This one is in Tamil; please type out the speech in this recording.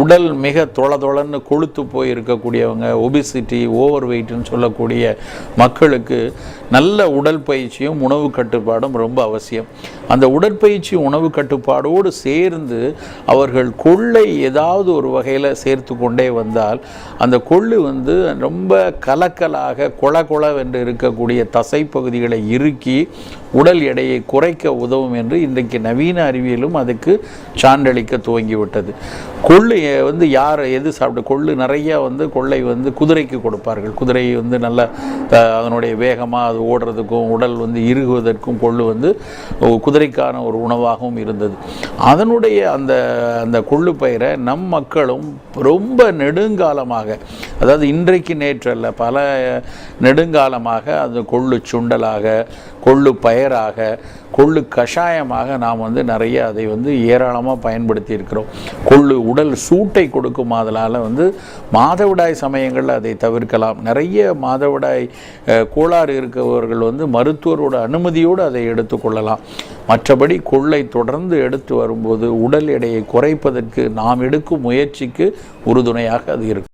உடல் மிக தொள தொளன்னு கொழுத்து போய் இருக்கக்கூடியவங்க ஒபிசிட்டி ஓவர் வெயிட்னு சொல்லக்கூடிய மக்களுக்கு நல்ல உடல் பயிற்சியும் உணவு கட்டுப்பாடும் ரொம்ப அவசியம். அந்த உடற்பயிற்சி உணவு கட்டுப்பாடோடு சேர்ந்து அவர்கள் கொள்ளை ஏதாவது ஒரு வகையில் சேர்த்து கொண்டே வந்தால் அந்த கொள்ளு வந்து ரொம்ப கலக்கலாக கொல கொலவென்று இருக்கக்கூடிய தசைப்பகுதிகளை இறுக்கி உடல் எடையை குறைக்க உதவும் என்று இன்றைக்கு நவீன அறிவியலும் அதுக்கு சான்றளிக்க துவங்கிவிட்டது. கொள்ளு நீங்கள் வந்து யார் எது சாப்பிட்டு கொள்ளு நிறைய வந்து கொள்ளை வந்து குதிரைக்கு கொடுப்பார்கள். குதிரை வந்து நல்ல அதனுடைய வேகமாக அது ஓடுறதுக்கும் உடல் வந்து இறுகுவதற்கும் கொள்ளு வந்து குதிரைக்கான ஒரு உணவாகவும் இருந்தது. அதனுடைய அந்த அந்த கொள்ளு பயிரை நம் மக்களும் ரொம்ப நெடுங்காலமாக அதாவது இன்றைக்கு நேற்றல்ல பல நெடுங்காலமாக அது கொள்ளு சுண்டலாக கொள்ளு பயராக கொள்ளு கஷாயமாக நாம் வந்து நிறைய அதை வந்து ஏராளமாக பயன்படுத்தி இருக்கிறோம் கொள்ளு உடல் சூட்டை கொடுக்கும். அதனால் வந்து மாதவிடாய் சமயங்களில் அதை தவிர்க்கலாம். நிறைய மாதவிடாய் கோளாறு இருக்கவர்கள் வந்து மருத்துவரோட அனுமதியோடு அதை எடுத்துக்கொள்ளலாம் மற்றபடி கொள்ளை தொடர்ந்து எடுத்து வரும்போது உடல் எடையை குறைப்பதற்கு நாம் எடுக்கும் முயற்சிக்கு உறுதுணையாக அது இருக்கும்.